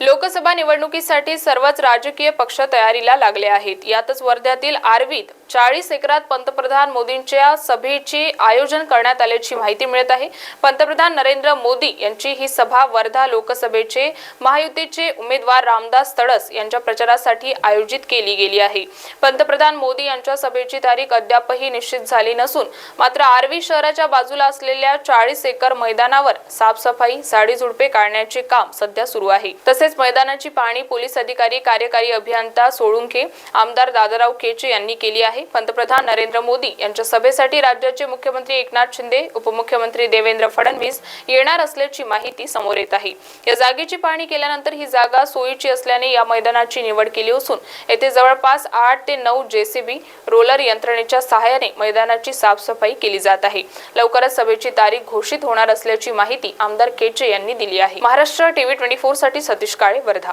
लोकसभा निवडणुकीसाठी सर्वच राजकीय पक्ष तयारीला लागले आहेत. यातच वर्ध्यातील आर्वीत चाळीस एकरात पंतप्रधान मोदींच्या सभेची आयोजन करण्यात आल्याची माहिती मिळत आहे. पंतप्रधान नरेंद्र मोदी यांची ही सभा वर्धा लोकसभेचे महायुतीचे उमेदवार रामदास तडस यांच्या प्रचारासाठी आयोजित केली गेली आहे. पंतप्रधान मोदी यांच्या सभेची तारीख अद्यापही निश्चित झाली नसून मात्र आर्वी शहराच्या बाजूला असलेल्या चाळीस एकर मैदानावर साफसफाई साडी झुडपे काढण्याचे काम सध्या सुरू आहे. तसेच मैदानाची पाहणी पोलीस अधिकारी कार्यकारी अभियंता सोळुंके आमदार दादाराव केचे यांनी केली आहे. आहे. पंतप्रधान नरेंद्र मोदी यांच्या सभेसाठी राज्याचे मुख्यमंत्री एकनाथ शिंदे उपमुख्यमंत्री देवेंद्र फडणवीस येणार असल्याची माहिती समोर येत आहे. या जागेची पाहणी केल्यानंतर ही जागा सोयीची असल्याने या मैदानाची निवड केली असून येथे जवळपास आठ ते नऊ जेसीबी रोलर यंत्रणेच्या सहाय्याने मैदानाची साफसफाई केली जात आहे. लवकरच सभेची तारीख घोषित होणार असल्याची माहिती आमदार केचे यांनी दिली आहे. महाराष्ट्र टीव्ही ट्वेंटी फोरसाठी सतीश काळे वर्धा.